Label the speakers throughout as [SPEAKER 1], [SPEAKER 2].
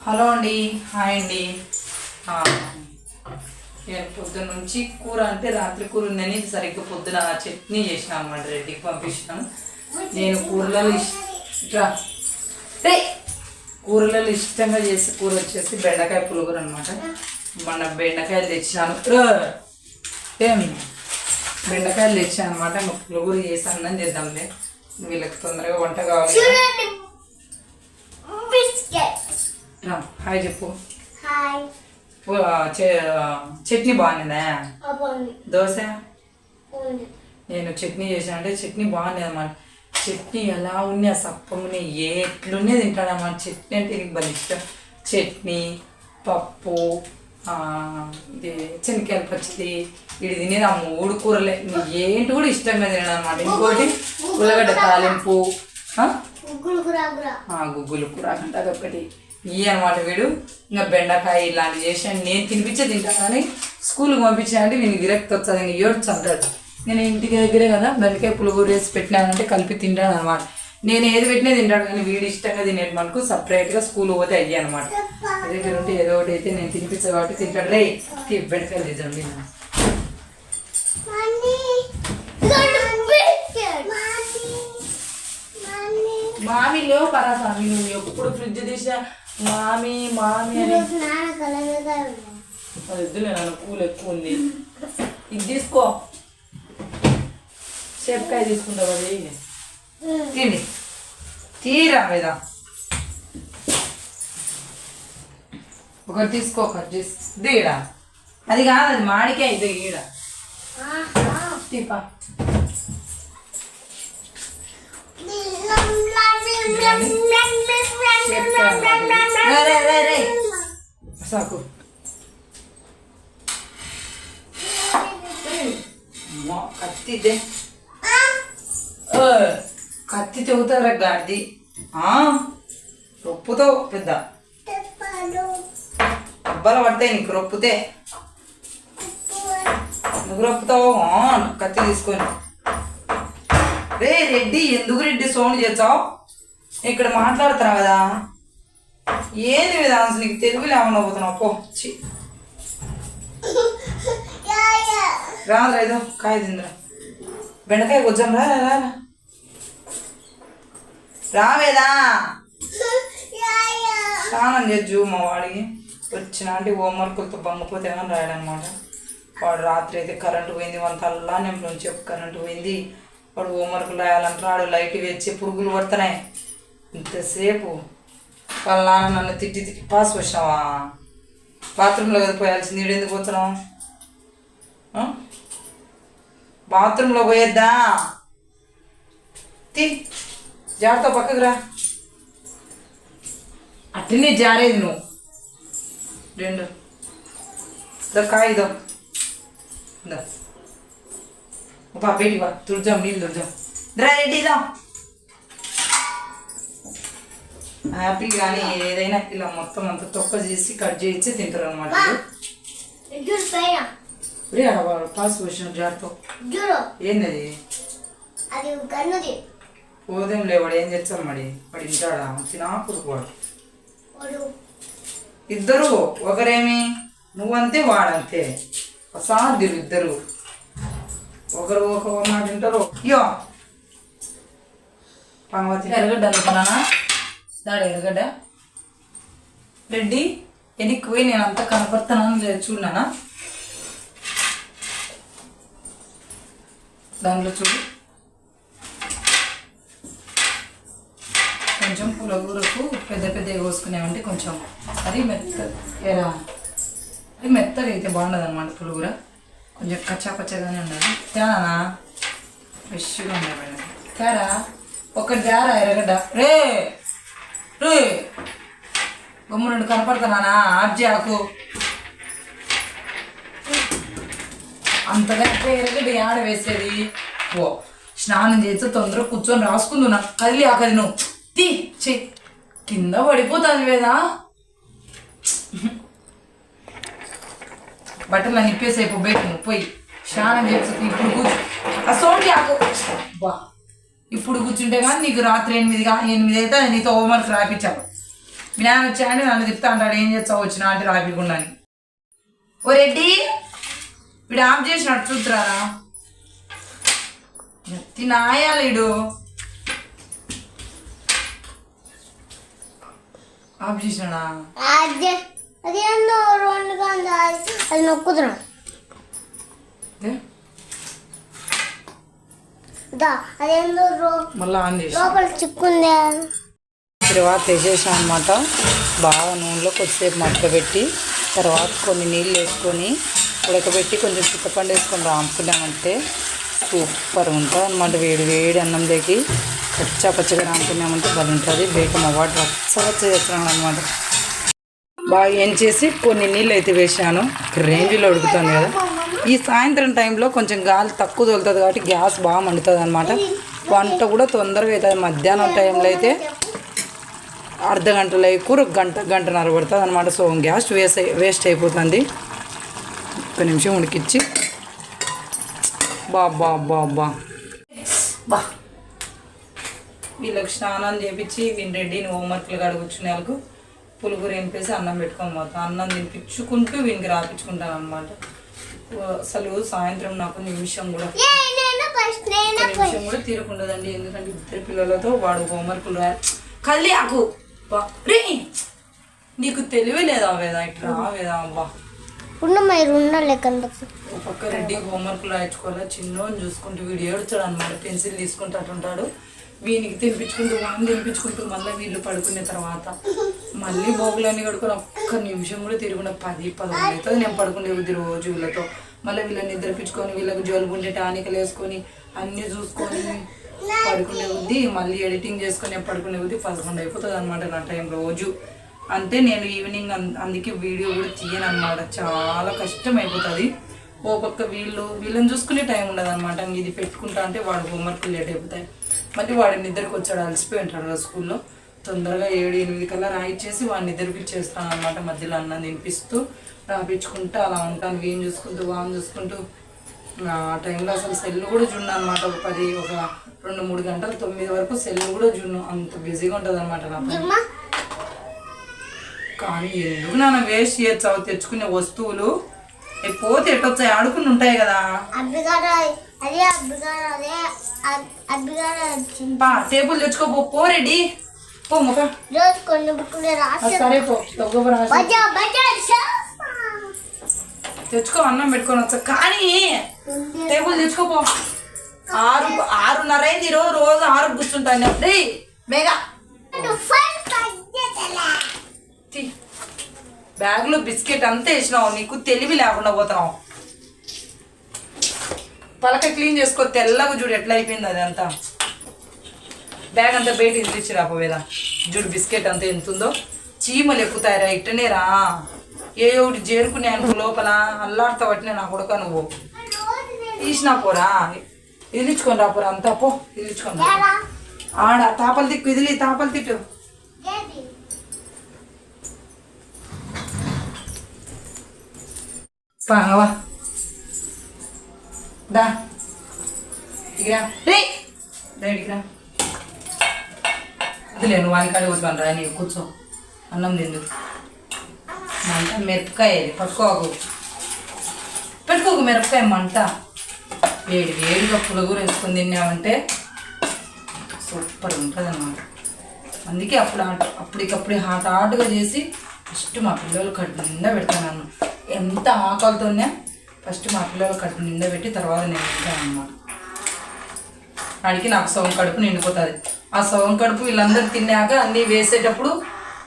[SPEAKER 1] Hello అండి hi అండి. ఆ, నేను నుంచి కూర అంటే రాత్రి కూర ఉందని సరిగ్గా పొద్దున చట్నీ చేసిన అనమాట రెడ్డికి పంపించినాం. నేను కూరలలో ఇష్టం రే కూరలలో ఇష్టంగా చేసే కూర వచ్చేసి బెండకాయ పులుగుర అనమాట మన బెండకాయలు తెచ్చినాను. ఏం బెండకాయలు తెచ్చాను అనమాట పులుగురు చేసి అన్నం చేద్దాంలే. వీళ్ళకి తొందరగా వంట కావాలి హాయ్ చెప్పు. చట్నీ బాగుందా. దోశ? నేను చట్నీ చేసిన అంటే చట్నీ బాగుంది అన్నమాట చట్నీ ఎలా ఉన్నా సప్పముని ఎట్లున్నే తింటాడన్నమాట చట్నీ అంటే నీకు భలే ఇష్టం. చట్నీ పప్పు ఇది పచ్చడి ఇది తినేది ఆ మూడు కూరలే. ఏంటి కూడా ఇష్టంగా తినడం అనమాట ఇంకోటి ఉల్లగడ్డ తాలింపు గుగ్గులు కూర అంటే అదొకటి ఇవి అనమాట వీడు. ఇంకా బెండకాయ ఇలాంటివి చేసాను నేను తినిపించే తింటాను కానీ స్కూల్కి పంపించానంటే నేను విరక్తి వస్తుంది ఇంక ఏడ్చి అంటాడు నేను ఇంటికి దగ్గరే కదా బెండకాయ పులుగురు వేసి పెట్టినానంటే కలిపి తింటాను అనమాట నేను ఏది పెట్టినా తింటాడు కానీ వీడు ఇష్టంగా తినేది మనకు సపరేట్గా స్కూల్ పోతే అయ్యి అనమాట దగ్గర ఉంటే ఏదో ఒకటి అయితే నేను తినిపించా కాబట్టి తింటాడు. రే బెండకాయలు తీద్దాం
[SPEAKER 2] మమ్మీ ఇదిగోండి బిస్కెట్ మమ్మీ మమ్మీ.
[SPEAKER 1] మామి లేవు పరాసామి నువ్వు ఎప్పుడు ఫ్రిడ్జ్ తీసా మామి మామి అని. అది వద్దులే నాన్న పూలు ఎక్కువ ఉంది. ఇది తీసుకో. సేపకాయ తీసుకుంటావు అది తిండి తీరా మీద ఒకటి తీసుకో కట్ చేసి దీడా అది కాదు అది మాడికాయ ఇది ఈడ. తీపా. సాకు కత్తి ఇదే గాడిది చెబుతారా ఆ, రొప్పుతో పెద్ద అబ్బాలు పడతాయి నీకు రొప్పుతే నువ్వు రొప్పుతావు కత్తి తీసుకొని రే రెడ్డి ఎందుకు రెడ్డి సౌండ్ చేస్తావు ఇక్కడ మాట్లాడుతున్నా కదా? ఏంది విధానం నీకు తెలుగు లేకుండా పోతున్నావు? పో చి రాదురా ఇదో కాయ తిందిరా. బెండకాయ కొంచెం రా రా, రావేదా? స్నానం చేద్దు మా వాడికి. వచ్చిన అంటే హోంవర్కులతో బంగపోతే ఏమని రాయడనమాట. వాడు రాత్రి అయితే కరెంటు పోయింది వంతల్లా నేను చెప్పు కరెంటు పోయింది. వాడు హోంవర్క్ రాయాలంటాడు లైట్ వేసి పురుగులు పడుతున్నాయి ఇంతసేపు వాళ్ళ నాన్న నన్ను తిట్టి తిట్టి పాస్ వచ్చావా బాత్రూంలో కదా పోయాల్సింది. నీడు ఎందుకు పోతున్నావు? ఆ? బాత్రూంలో పోయేద్దా? తీ జాడతో పక్కకు రా. అట్లనే జారేది నువ్వు. రెండు. దా కాయ ఇదో. బా బేటి బా. తుడిచాం నీళ్ళు తుడిచాం రా రెడ్డి దా యాపిల్ కానీ ఏదైనా ఇలా మొత్తం అంత తొక్క చేసి కట్ చేసి తింటారు అనమాట పాస్ వచ్చిన ఏంది అది
[SPEAKER 2] అది గన్నుది.
[SPEAKER 1] పోదేం లేవాడు ఏం చేస్తాం మరి? వాడు ఇంటాడా? తినా ఇద్దరు ఒకరేమి? నువ్వంతే వాడంతే. అసాధ్యులు ఇద్దరు. ఒకరు ఒక మాట వింటారు. అయ్యో ఎరగడ్డ అనుకున్నానా? దాడు ఎరగడ్డ రెడ్డి ఎనికి పోయి నేను అంతా కనపడుతున్నాను లేదు చూడనా దాంట్లో చూడు. కొంచెం పులగూరకు పెద్ద పెద్ద కోసుకునేవంటే కొంచెం అది మెత్త ఎలా? అది మెత్తగా అయితే బాగుండదు అనమాట పులుగుర కొంచెం కచ్చా పచ్చగానే ఉండాలి. తేనా ఫ్రెష్గా ఉండాలి తేరా ఒకటి తేరా ఎరగడ్డ రే గమ్ము రెండు కనపడుతున్నానా ఆర్జీ ఆకు అంతగా ఎక్కువ ఎరగడ్డ ఆడ వేసేది. ఓ స్నానం చేసి తొందరగా కూర్చొని రాసుకుందు నాకు కదిలి ఆకలి నువ్వు. తీ చె కింద పడిపోతుంది వేదా? బట్టలు నిప్పేసి అయిపో బయట నువ్వు పోయి. స్నానం చేసి ఇప్పుడు కూర్చు. ఆ ఆకు బా. ఇప్పుడు కూర్చుంటే కానీ నీకు రాత్రి ఎనిమిది ఎనిమిది అయితే నీతో హోంవర్క్ రాయించాను మీ నాన్న వచ్చాయని నన్ను తిప్పుతా అంటాడు ఏం చేస్తావు? వచ్చిన అంటే రాపికుండా అని ఓ రెడ్డి వీడు ఆఫ్ చేసినట్టు చూద్దురారా. తినాయాలీడు ఆఫ్ చేసినాడా?
[SPEAKER 2] అదే అదేందో రెండు గంట అది? దా. అదేందో రో
[SPEAKER 1] మళ్ళీ ఆన్ చేసి
[SPEAKER 2] లోపల చిక్కుందే.
[SPEAKER 1] తర్వాత వేసేసాను అనమాట బాగా నూనెలో కొద్దిసేపు మడకబెట్టి తర్వాత కొన్ని నీళ్ళు వేసుకొని ఉడకబెట్టి కొంచెం చింతపండు వేసుకొని రాముకున్నామంటే సూపర్ ఉంటుంది అనమాట వేడి వేడి అన్నం దగ్గి పచ్చ పచ్చగా రాముకున్నామంటే బాగుంటుంది ఉంటుంది. బయట మా వాడు చేస్తున్నాను అనమాట బాగా ఏం చేసి కొన్ని నీళ్ళు అయితే వేసాను. రేంజ్లో ఉడుకుతాను కదా. ఈ సాయంత్రం టైంలో కొంచెం గాలి తక్కువ తోలుతుంది కాబట్టి గ్యాస్ బాగా మండుతుంది అనమాట వంట కూడా తొందరగా అవుతుంది మధ్యాహ్నం టైంలో అయితే అర్ధ గంటలో కూర గంట గంటన్నర పడుతుంది అనమాట సో గ్యాస్ వేస్ట్ వేస్ట్ అయిపోతుంది. ఒక నిమిషం ఉడికిచ్చి. బా బా బా బా. బా. వీళ్ళకి స్నానం చేపించి వీళ్ళు రెడ్డిని హోంవర్క్లు కడుగుచ్చునే వాళ్ళకు పులుగురు ఎంపేసి అన్నం పెట్టుకొని పోతాం. అన్నం తినిపించుకుంటూ వీనికి రాపించుకుంటాను అనమాట అసలు సాయంత్రం నాకు నిమిషం కూడా నిమిషం కూడా తీరకుండదండి. ఎందుకంటే ఇద్దరు పిల్లలతో వాడు హోంవర్క్లు కళ్యాకు బా రే నీకు తెలివి లేదా వేదా ఇట్లా రావేదా అబ్బా
[SPEAKER 2] ఉన్న మీరు ఉండాలి కనుక
[SPEAKER 1] ఒక పక్క రెడ్డి హోంవర్క్లు రాయించుకోవాలా? చిన్నోని చూసుకుంటూ వీడు ఏడుతాడు అనమాట పెన్సిల్ తీసుకుంటూ అటుంటాడు వీనికి తినిపించుకుంటూ వాడిని తినిపించుకుంటూ మళ్ళీ వీళ్ళు పడుకునే తర్వాత మళ్ళీ బోగులన్నీ కడుకొని ఒక్క నిమిషం కూడా తిరుగున పది పదకొండు అవుతుంది. నేను పడుకునే బుద్ధి రోజు వీళ్ళతో. మళ్ళీ వీళ్ళని నిద్రపించుకొని వీళ్ళకి జలుబు ఉంటే టానికలు వేసుకొని అన్నీ చూసుకొని పడుకునే బుద్ధి మళ్ళీ ఎడిటింగ్ చేసుకునే పడుకునే బుద్ధి పదకొండు అయిపోతుంది అనమాట నా టైం రోజు. అంతే నేను ఈవినింగ్ అందుకే వీడియో కూడా తీయను అనమాట చాలా కష్టం అయిపోతుంది ఓ పక్క వీళ్ళు వీళ్ళని చూసుకునే టైం ఉండదు అనమాట ఇది పెట్టుకుంటా అంటే వాడు హోంవర్క్ లేట్ అయిపోతాయి. మళ్ళీ వాడి నిద్రకు వచ్చాడు అలసిపోయి ఉంటాడు స్కూల్లో. తొందరగా ఏడు ఎనిమిది కల్లా రాయిచ్చేసి వాడిని నిద్రపిచ్చేస్తాను అనమాట మధ్యలో అన్నం తినిపిస్తూ రాపించుకుంటూ అలా ఉంటాను. వీని చూసుకుంటూ వాడిని చూసుకుంటూ ఆ టైంలో అసలు సెల్ కూడా చూడను అనమాట ఒక పది ఒక రెండు మూడు గంటలు తొమ్మిది వరకు సెల్ కూడా చూడను అంత బిజీగా ఉంటుంది అనమాట నా కానీ ఎందుకు నాన్న వేస్ట్ చేయొచ్చు అవి తెచ్చుకునే వస్తువులు పోతే ఎట్టొచ్చాయి? ఆడుకుని ఉంటాయి కదా. టేబుల్ తెచ్చుకో పో, రెడీ. పో ముఖ. సరే పో తెచ్చుకో అన్నం పెట్టుకొని వచ్చా. కానీ టేబుల్ తెచ్చుకోపో. ఆరు ఆరున్నర అయింది ఈరోజు రోజు ఆరు కూర్చుంటాను రే మేఘా. బ్యాగ్లో బిస్కెట్ అంతా వేసినావు నీకు తెలివి లేకుండా పోతున్నావు. పలక క్లీన్ చేసుకో తెల్లగా చూడు ఎట్లా అయిపోయింది అది అంతా బ్యాగ్ అంతా బయట ఇచ్చి రాపోవేదా చూడు బిస్కెట్ అంతా ఎంత ఉందో చీమలు ఎక్కుతాయిరా ఇట్టనే రా ఏ ఒకటి చేరుకునే అనుకో లోపల. అల్లాడతా పట్టిన నా కొడుక నువ్వు. తీసినా పోరా. ఇదిలించుకొని రా పోరా అంతా పో ఇదిలించుకొని. ఆడ తాపలు తిక్కు ఇదిలి తాపలు తిట్టు. పావా దా. ఇగిరా రే. రైట్రా వదిలే నువ్వు వాని కాడి కూర్చోను రా నీవు కూర్చో. అన్నం తిందు. మంట మిరపకాయ పట్టుకోకు. పెట్టుకోకు మిరపకాయ మంట. వేడి వేడిగా పులగూర వేసుకొని తిన్నామంటే సూపర్ ఉంటుంది అన్నమాట అందుకే అప్పుడు ఆట- హాట్ హాట్గా చేసి ఫస్ట్ మా పిల్లలు కడుపు నిండా పెడతాను ఎంత ఆకలితోనే ఫస్ట్ మా పిల్లలు కడుపు నిండా పెట్టి తర్వాత నేను తింటాను అనమాట అడిగి నాకు సగం కడుపు నిండిపోతుంది. ఆ సగం కడుపు వీళ్ళందరూ తిన్నాక అన్నీ వేసేటప్పుడు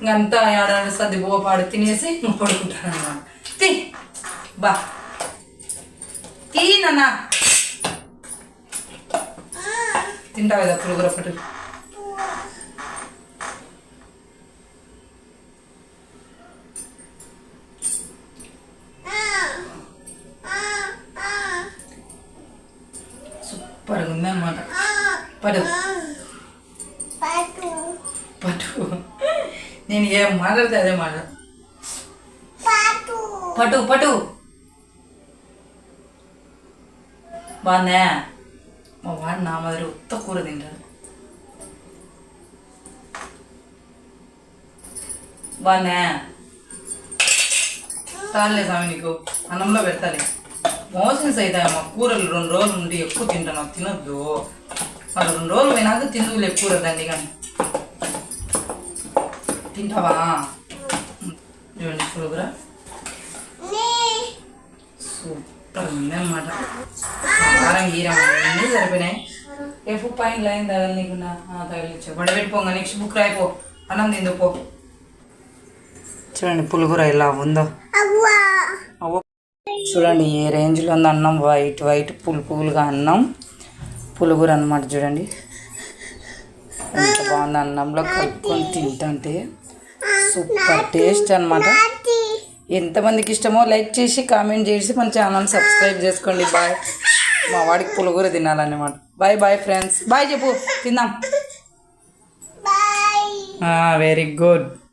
[SPEAKER 1] ఇంకంతా ఏడాది సర్ది బోపాడు తినేసి ఇంక పడుకుంటాను అన్నమాట. తీ బా. తీ నాన్న. తింటావు కదా పులుగుర ఒకటి సూపర్గా ఉందన్నమాట పడు
[SPEAKER 2] పటు.
[SPEAKER 1] నేను ఏం మాట్లాడితే అదే మాట.
[SPEAKER 2] పటు
[SPEAKER 1] పటు. బాగుందా? మా వాడు నా మాదిరి ఉత్త కూర తింటాడు బాగుందా చాలే స్వామి నీకు అన్నంలో పెట్టాలి మోషన్స్ అవుతాయమ్మా కూరలు రెండు రోజులు ఉండి ఎక్కువ తింటాను తినొద్దు మరి రెండు రోజులు పోయినాక తిందులే కూర దండి కానీ తింటావా చూడండి పులుగురా సూపర్ ఉందన్నమాట కారం గీరం అన్నీ సరిపోయినాయి. రేపు పైన లైన్ తగలనీకున్నా తగిలిచ్చా. వడబెట్టుకోగా నెక్స్ట్ బుక్ రాయిపో. అన్నం తిందుపో చూడండి పులుగుర ఇలా ఉందో. చూడండి ఏ రేంజ్లో ఉంది అన్నం వైట్ వైట్ పులుపులుగా అన్నం. పులుగుర అనమాట చూడండి. ఎంత బాగుంది అన్నంలో కలుపుకొని తింటే సూపర్ టేస్ట్ అనమాట ఎంతమందికి ఇష్టమో లైక్ చేసి కామెంట్ చేసి మన ఛానల్ సబ్స్క్రైబ్ చేసుకోండి. బాయ్. మా వాడికి పులుగుర తినాలన్నమాట. Bye bye friends. బాయ్ చెప్పు తిందాం. Very good